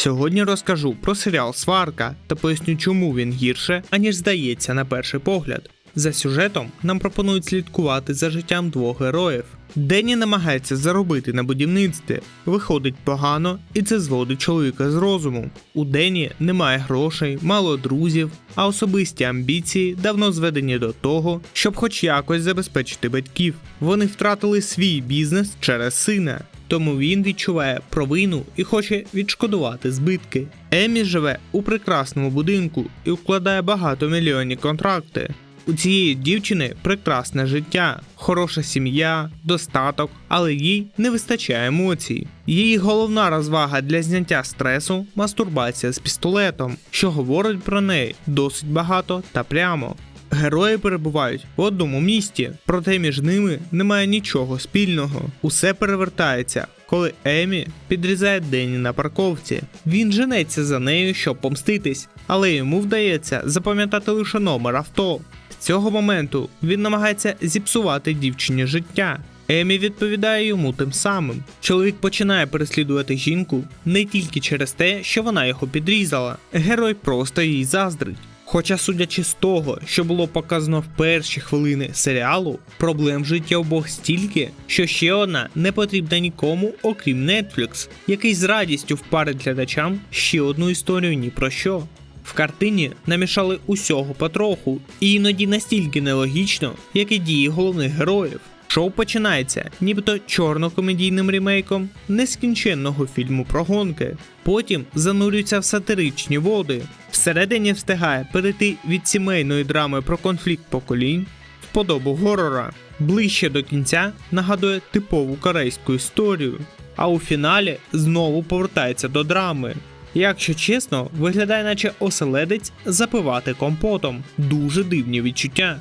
Сьогодні розкажу про серіал Сварка та поясню, чому він гірше, аніж здається на перший погляд. За сюжетом нам пропонують слідкувати за життям двох героїв. Денні намагається заробити на будівництві, виходить погано, і це зводить чоловіка з розуму. У Дені немає грошей, мало друзів, а особисті амбіції давно зведені до того, щоб хоч якось забезпечити батьків. Вони втратили свій бізнес через сина. Тому він відчуває провину і хоче відшкодувати збитки. Емі живе у прекрасному будинку і укладає багатомільйонні контракти. У цієї дівчини прекрасне життя, хороша сім'я, достаток, але їй не вистачає емоцій. Її головна розвага для зняття стресу мастурбація з пістолетом, що говорить про неї досить багато та прямо. Герої перебувають в одному місті, проте між ними немає нічого спільного. Усе перевертається, коли Емі підрізає Денні на парковці. Він женеться за нею, щоб помститись, але йому вдається запам'ятати лише номер авто. З цього моменту він намагається зіпсувати дівчині життя. Емі відповідає йому тим самим. Чоловік починає переслідувати жінку не тільки через те, що вона його підрізала. Герой просто їй заздрить. Хоча, судячи з того, що було показано в перші хвилини серіалу, проблем в житті обох стільки, що ще одна не потрібна нікому, окрім Netflix, який з радістю впарить глядачам ще одну історію ні про що. В картині намішали усього потроху, і іноді настільки нелогічно, як і дії головних героїв. Шоу починається, нібито чорно-комедійним ремейком нескінченного фільму про гонки. Потім занурюється в сатиричні води. Всередині встигає перейти від сімейної драми про конфлікт поколінь в подобу горора. Ближче до кінця нагадує типову корейську історію. А у фіналі знову повертається до драми. Якщо чесно, виглядає, наче оселедець запивати компотом. Дуже дивні відчуття.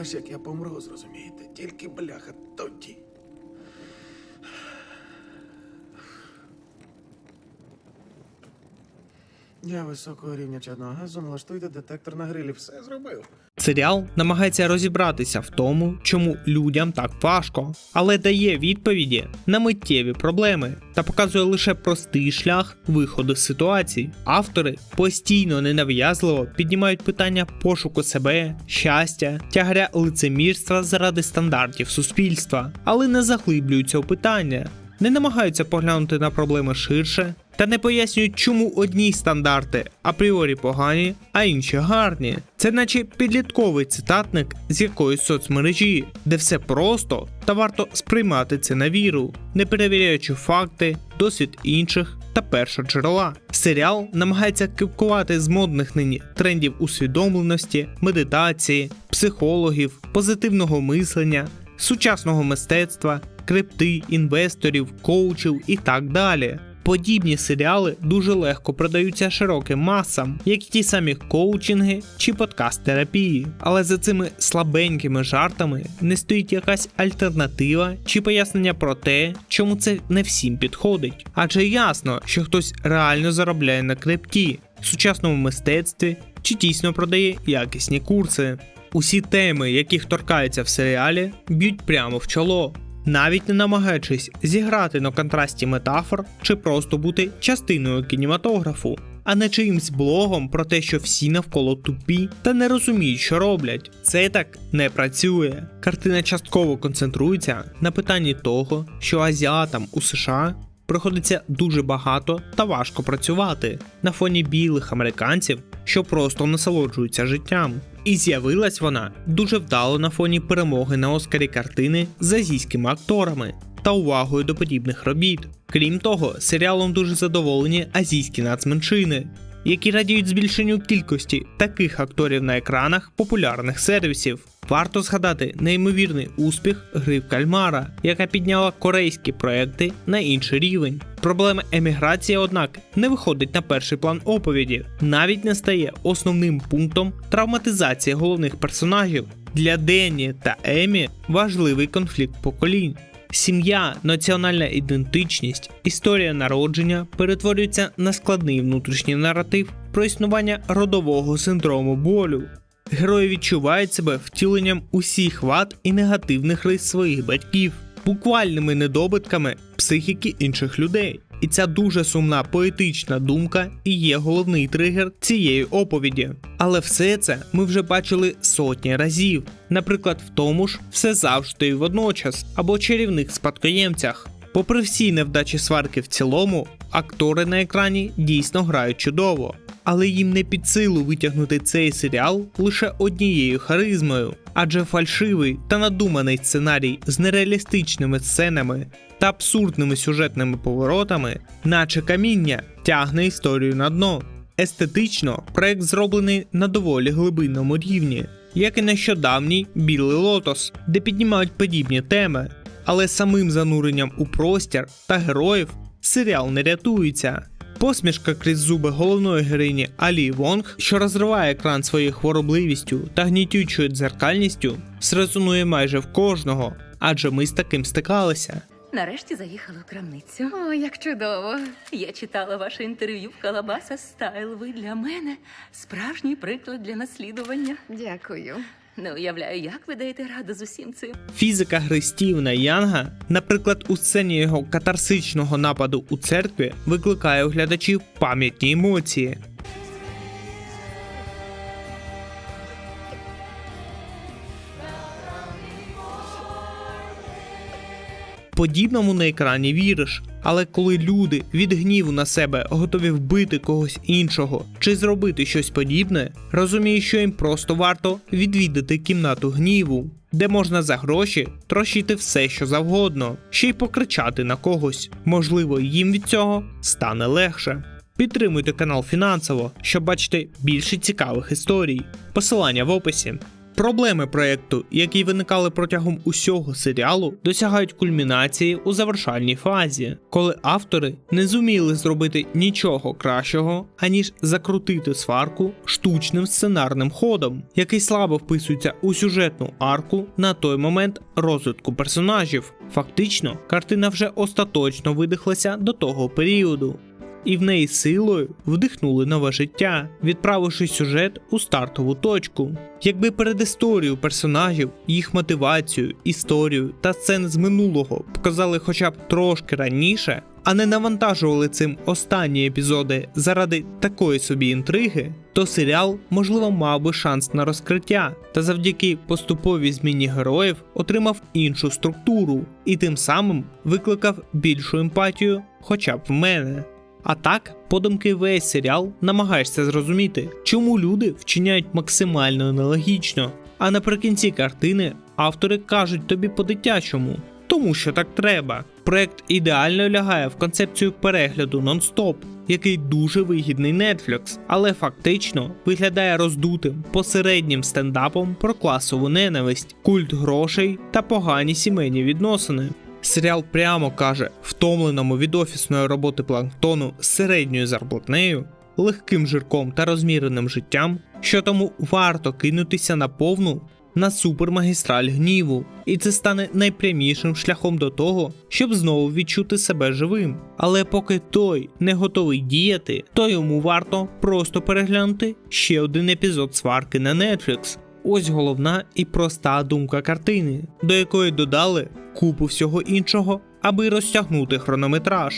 Аж як я помру, зрозумієте, тільки бляха тоді. Я високого рівня чадного газу, налаштуйте детектор на грилі, все зробив. Серіал намагається розібратися в тому, чому людям так важко, але дає відповіді на миттєві проблеми та показує лише простий шлях виходу з ситуацій. Автори постійно ненав'язливо піднімають питання пошуку себе, щастя, тягаря лицемірства заради стандартів суспільства, але не заглиблюються у питання. Не намагаються поглянути на проблеми ширше та не пояснюють, чому одні стандарти апріорі погані, а інші гарні. Це наче підлітковий цитатник з якоїсь соцмережі, де все просто та варто сприймати це на віру, не перевіряючи факти, досвід інших та першоджерела. Серіал намагається кипкувати з модних нині трендів усвідомленості, медитації, психологів, позитивного мислення, сучасного мистецтва, крипти, інвесторів, коучів і так далі. Подібні серіали дуже легко продаються широким масам, як і ті самі коучинги чи подкаст-терапії. Але за цими слабенькими жартами не стоїть якась альтернатива чи пояснення про те, чому це не всім підходить. Адже ясно, що хтось реально заробляє на крипті, сучасному мистецтві чи дійсно продає якісні курси. Усі теми, яких торкаються в серіалі, б'ють прямо в чоло навіть не намагаючись зіграти на контрасті метафор чи просто бути частиною кінематографу, а не чиїмсь блогом про те, що всі навколо тупі та не розуміють, що роблять. Це так не працює. Картина частково концентрується на питанні того, що азіатам у США. Приходиться дуже багато та важко працювати на фоні білих американців, що просто насолоджуються життям. І з'явилась вона дуже вдало на фоні перемоги на Оскарі картини з азійськими акторами та увагою до подібних робіт. Крім того, серіалом дуже задоволені азійські нацменшини, які радіють збільшенню кількості таких акторів на екранах популярних сервісів. Варто згадати неймовірний успіх гри в кальмара, яка підняла корейські проекти на інший рівень. Проблема еміграції, однак, не виходить на перший план оповіді, навіть не стає основним пунктом травматизації головних персонажів. Для Денні та Емі важливий конфлікт поколінь. Сім'я, національна ідентичність, історія народження перетворюються на складний внутрішній наратив про існування родового синдрому болю. Герої відчувають себе втіленням усіх вад і негативних рис своїх батьків, буквальними недобитками психіки інших людей. І ця дуже сумна поетична думка і є головний тригер цієї оповіді. Але все це ми вже бачили сотні разів. Наприклад, в тому ж все завжди і водночас, або чарівних спадкоємцях. Попри всі невдачі сварки в цілому, актори на екрані дійсно грають чудово. Але їм не під силу витягнути цей серіал лише однією харизмою, адже фальшивий та надуманий сценарій з нереалістичними сценами та абсурдними сюжетними поворотами, наче каміння, тягне історію на дно. Естетично проект зроблений на доволі глибинному рівні, як і нещодавній Білий Лотос, де піднімають подібні теми, але самим зануренням у простір та героїв серіал не рятується. Посмішка крізь зуби головної героїні Алі Вонг, що розриває екран своєю хворобливістю та гнітючою дзеркальністю, зрезонує майже в кожного, адже ми з таким стикалися. Нарешті заїхали в крамницю. О, як чудово. Я читала ваше інтерв'ю в Калабаса Стайл. Ви для мене справжній приклад для наслідування. Дякую. Не уявляю, як ви даєте раду з усім цим. Фізика гри Стівна Янга, наприклад, у сцені його катарсичного нападу у церкві, викликає у глядачів пам'ятні емоції. Подібному на екрані віриш, але коли люди від гніву на себе готові вбити когось іншого чи зробити щось подібне, розумієш, що їм просто варто відвідати кімнату гніву, де можна за гроші трощити все, що завгодно, ще й покричати на когось. Можливо, їм від цього стане легше. Підтримуйте канал фінансово, щоб бачити більше цікавих історій. Посилання в описі. Проблеми проекту, які виникали протягом усього серіалу, досягають кульмінації у завершальній фазі, коли автори не зуміли зробити нічого кращого, аніж закрутити сварку штучним сценарним ходом, який слабо вписується у сюжетну арку на той момент розвитку персонажів. Фактично, картина вже остаточно видихлася до того періоду і в неї силою вдихнули нове життя, відправивши сюжет у стартову точку. Якби передісторію персонажів, їх мотивацію, історію та сцени з минулого показали хоча б трошки раніше, а не навантажували цим останні епізоди заради такої собі інтриги, то серіал, можливо, мав би шанс на розкриття, та завдяки поступовій зміні героїв отримав іншу структуру і тим самим викликав більшу емпатію, хоча б в мене. А так, подумки весь серіал намагаєшся зрозуміти, чому люди вчиняють максимально нелогічно. А наприкінці картини автори кажуть тобі по-дитячому, тому що так треба. Проект ідеально лягає в концепцію перегляду нон-стоп, який дуже вигідний Netflix, але фактично виглядає роздутим посереднім стендапом про класову ненависть, культ грошей та погані сімейні відносини. Серіал прямо каже втомленому від офісної роботи планктону середньою зарплатнею, легким жирком та розміреним життям, що тому варто кинутися на повну на супермагістраль гніву, і це стане найпрямішим шляхом до того, щоб знову відчути себе живим. Але поки той не готовий діяти, то йому варто просто переглянути ще один епізод сварки на Netflix. Ось головна і проста думка картини, до якої додали купу всього іншого, аби розтягнути хронометраж.